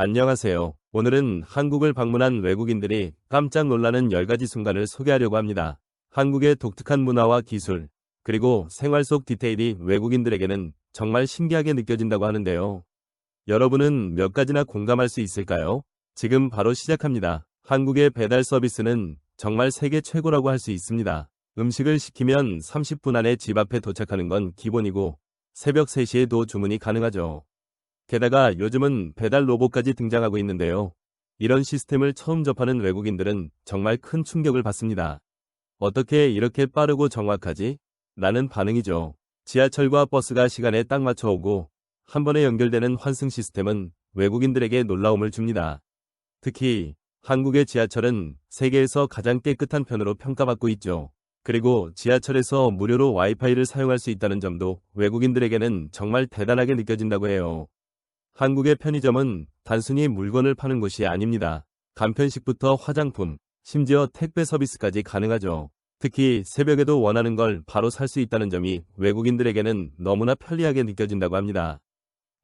안녕하세요. 오늘은 한국을 방문한 외국인들이 깜짝 놀라는 10가지 순간을 소개하려고 합니다. 한국의 독특한 문화와 기술, 그리고 생활 속 디테일이 외국인들에게는 정말 신기하게 느껴진다고 하는데요. 여러분은 몇 가지나 공감할 수 있을까요? 지금 바로 시작합니다. 한국의 배달 서비스는 정말 세계 최고라고 할 수 있습니다. 음식을 시키면 30분 안에 집 앞에 도착하는 건 기본이고 새벽 3시에도 주문이 가능하죠. 게다가 요즘은 배달 로봇까지 등장하고 있는데요. 이런 시스템을 처음 접하는 외국인들은 정말 큰 충격을 받습니다. 어떻게 이렇게 빠르고 정확하지? 라는 반응이죠. 지하철과 버스가 시간에 딱 맞춰 오고 한 번에 연결되는 환승 시스템은 외국인들에게 놀라움을 줍니다. 특히 한국의 지하철은 세계에서 가장 깨끗한 편으로 평가받고 있죠. 그리고 지하철에서 무료로 와이파이를 사용할 수 있다는 점도 외국인들에게는 정말 대단하게 느껴진다고 해요. 한국의 편의점은 단순히 물건을 파는 곳이 아닙니다. 간편식부터 화장품, 심지어 택배 서비스까지 가능하죠. 특히 새벽에도 원하는 걸 바로 살 수 있다는 점이 외국인들에게는 너무나 편리하게 느껴진다고 합니다.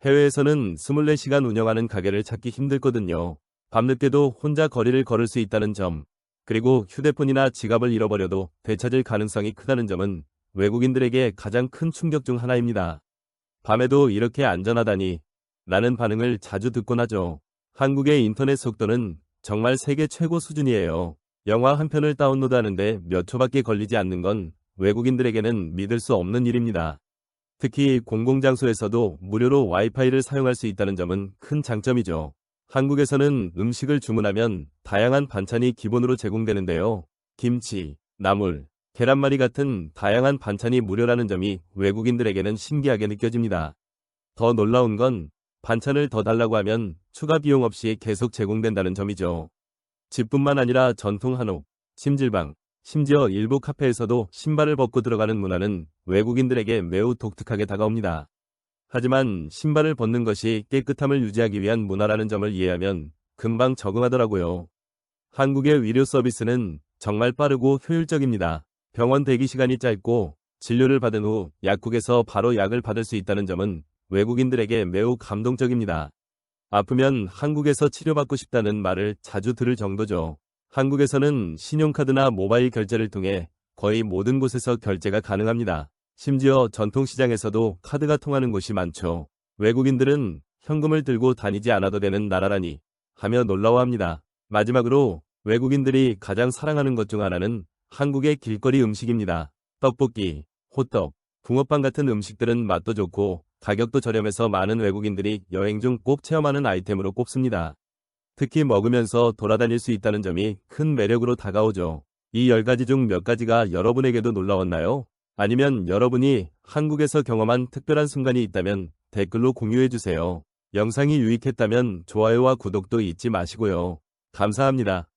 해외에서는 24시간 운영하는 가게를 찾기 힘들거든요. 밤늦게도 혼자 거리를 걸을 수 있다는 점, 그리고 휴대폰이나 지갑을 잃어버려도 되찾을 가능성이 크다는 점은 외국인들에게 가장 큰 충격 중 하나입니다. 밤에도 이렇게 안전하다니 라는 반응을 자주 듣곤 하죠. 한국의 인터넷 속도는 정말 세계 최고 수준이에요. 영화 한 편을 다운로드하는데 몇 초밖에 걸리지 않는 건 외국인들에게는 믿을 수 없는 일입니다. 특히 공공장소에서도 무료로 와이파이를 사용할 수 있다는 점은 큰 장점이죠. 한국에서는 음식을 주문하면 다양한 반찬이 기본으로 제공되는데요. 김치, 나물, 계란말이 같은 다양한 반찬이 무료라는 점이 외국인들에게는 신기하게 느껴집니다. 더 놀라운 건 반찬을 더 달라고 하면 추가 비용 없이 계속 제공된다는 점이죠. 집뿐만 아니라 전통 한옥, 심질방, 심지어 일부 카페에서도 신발을 벗고 들어가는 문화는 외국인들에게 매우 독특하게 다가옵니다. 하지만 신발을 벗는 것이 깨끗함을 유지하기 위한 문화라는 점을 이해하면 금방 적응하더라고요. 한국의 의료 서비스는 정말 빠르고 효율적입니다. 병원 대기 시간이 짧고 진료를 받은 후 약국에서 바로 약을 받을 수 있다는 점은 외국인들에게 매우 감동적입니다. 아프면 한국에서 치료받고 싶다는 말을 자주 들을 정도죠. 한국에서는 신용카드나 모바일 결제를 통해 거의 모든 곳에서 결제가 가능합니다. 심지어 전통시장에서도 카드가 통하는 곳이 많죠. 외국인들은 현금을 들고 다니지 않아도 되는 나라라니 하며 놀라워합니다. 마지막으로 외국인들이 가장 사랑하는 것 중 하나는 한국의 길거리 음식입니다. 떡볶이, 호떡, 붕어빵 같은 음식들은 맛도 좋고 가격도 저렴해서 많은 외국인들이 여행 중 꼭 체험하는 아이템으로 꼽습니다. 특히 먹으면서 돌아다닐 수 있다는 점이 큰 매력으로 다가오죠. 이 10가지 중 몇 가지가 여러분에게도 놀라웠나요? 아니면 여러분이 한국에서 경험한 특별한 순간이 있다면 댓글로 공유해주세요. 영상이 유익했다면 좋아요와 구독도 잊지 마시고요. 감사합니다.